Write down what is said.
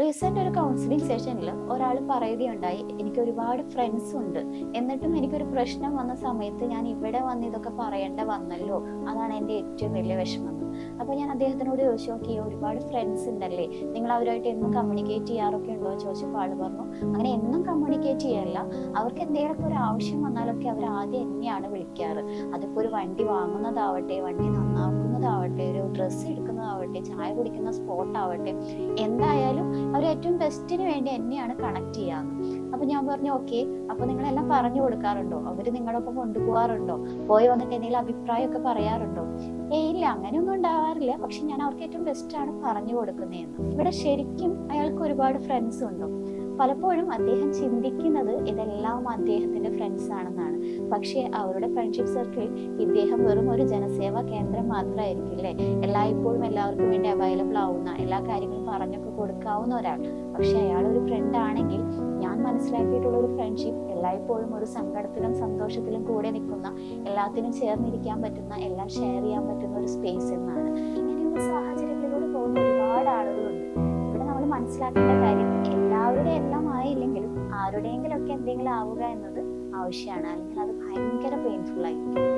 Recent ഒരു counselling സെഷനിൽ ഒരാൾ പറയുകയുണ്ടായി എനിക്ക് ഒരുപാട് ഫ്രണ്ട്സ് ഉണ്ട്. എന്നിട്ടും എനിക്കൊരു പ്രശ്നം വന്ന സമയത്ത് ഞാൻ ഇവിടെ വന്ന് ഇതൊക്കെ പറയേണ്ട വന്നല്ലോ. അതാണ് എന്റെ ഏറ്റവും വലിയ വിഷമം. അപ്പോൾ ഞാൻ അദ്ദേഹത്തിനോട് ചോദിച്ചു നോക്കി ഒരുപാട് ഫ്രണ്ട്സ് ഉണ്ടല്ലേ? നിങ്ങൾ അവരുമായിട്ട് എന്നും കമ്മ്യൂണിക്കേറ്റ് ചെയ്യാറൊക്കെ ഉണ്ടോ? ചോദിച്ചപ്പോൾ ആൾ പറഞ്ഞു അങ്ങനെ എന്നും കമ്മ്യൂണിക്കേറ്റ് ചെയ്യാറില്ല അവർക്ക് എന്തെങ്കിലുമൊക്കെ ഒരു ആവശ്യം വന്നാലൊക്കെ അവർ ആദ്യം എന്നെയാണ് വിളിക്കാറ്. അതിപ്പോൾ ഒരു വണ്ടി വാങ്ങുന്നതാവട്ടെ വണ്ടി നന്നാക്കുന്നതാവട്ടെ ഒരു ഡ്രസ്സ് എടുക്കുന്നതാവട്ടെ ചായ കുടിക്കുന്ന സ്പോട്ട് ആവട്ടെ എന്തായാലും അവർ ഏറ്റവും ബെസ്റ്റിന് വേണ്ടി എന്നെയാണ് കണക്ട് ചെയ്യാന്ന് അപ്പൊ ഞാൻ പറഞ്ഞു ഓക്കെ അപ്പൊ നിങ്ങളെല്ലാം പറഞ്ഞു കൊടുക്കാറുണ്ടോ? അവർ നിങ്ങളൊപ്പം കൊണ്ടുപോകാറുണ്ടോ? പോയി വന്നിട്ട് എന്തെങ്കിലും അഭിപ്രായമൊക്കെ പറയാറുണ്ടോ? ഏയ് ഇല്ല അങ്ങനെയൊന്നും ഉണ്ടാവാറില്ല. പക്ഷെ ഞാൻ അവർക്ക് ഏറ്റവും ബെസ്റ്റ് ആണ് പറഞ്ഞു കൊടുക്കുന്നതെന്ന്. ഇവിടെ ശരിക്കും അയാൾക്ക് ഒരുപാട് ഫ്രണ്ട്സ് ഉണ്ടോ. പലപ്പോഴും അദ്ദേഹം ചിന്തിക്കുന്നത് ഇതെല്ലാം അദ്ദേഹത്തിന്റെ ഫ്രണ്ട്സ് ആണെന്നാണ്. പക്ഷേ അവരുടെ ഫ്രണ്ട്ഷിപ്പ് സർക്കിൾ ഇദ്ദേഹം വെറും ഒരു ജനസേവാ കേന്ദ്രം മാത്രമായിരിക്കില്ലേ എല്ലായ്പ്പോഴും എല്ലാവർക്കും വേണ്ടി അവൈലബിൾ ആവുന്ന എല്ലാ കാര്യങ്ങളും പറഞ്ഞൊക്കെ കൊടുക്കാവുന്ന ഒരാൾ. പക്ഷെ അയാൾ ഒരു ഫ്രണ്ട് ആണെങ്കിൽ ഞാൻ മനസ്സിലാക്കിയിട്ടുള്ള ഒരു ഫ്രണ്ട്ഷിപ്പ് എല്ലായ്പ്പോഴും ഒരു സങ്കടത്തിലും സന്തോഷത്തിലും കൂടെ നിൽക്കുന്ന എല്ലാത്തിനും ചേർന്നിരിക്കാൻ പറ്റുന്ന എല്ലാം ഷെയർ ചെയ്യാൻ പറ്റുന്ന ഒരു സ്പേസ് എന്നാണ്. സാഹചര്യങ്ങളിലൂടെ പോകുന്ന ഒരുപാട് ആളുകളുണ്ട്. ഇവിടെ നമ്മൾ മനസ്സിലാക്കേണ്ട കാര്യം എല്ലാവരുടെ എല്ലാം ആയില്ലെങ്കിലും ആരുടെയെങ്കിലും ഒക്കെ എന്തെങ്കിലും ആവുക എന്നത് ആവശ്യമാണ്. അല്ലെങ്കിൽ അത് ഭയങ്കര പെയിൻഫുൾ ആയിരിക്കും.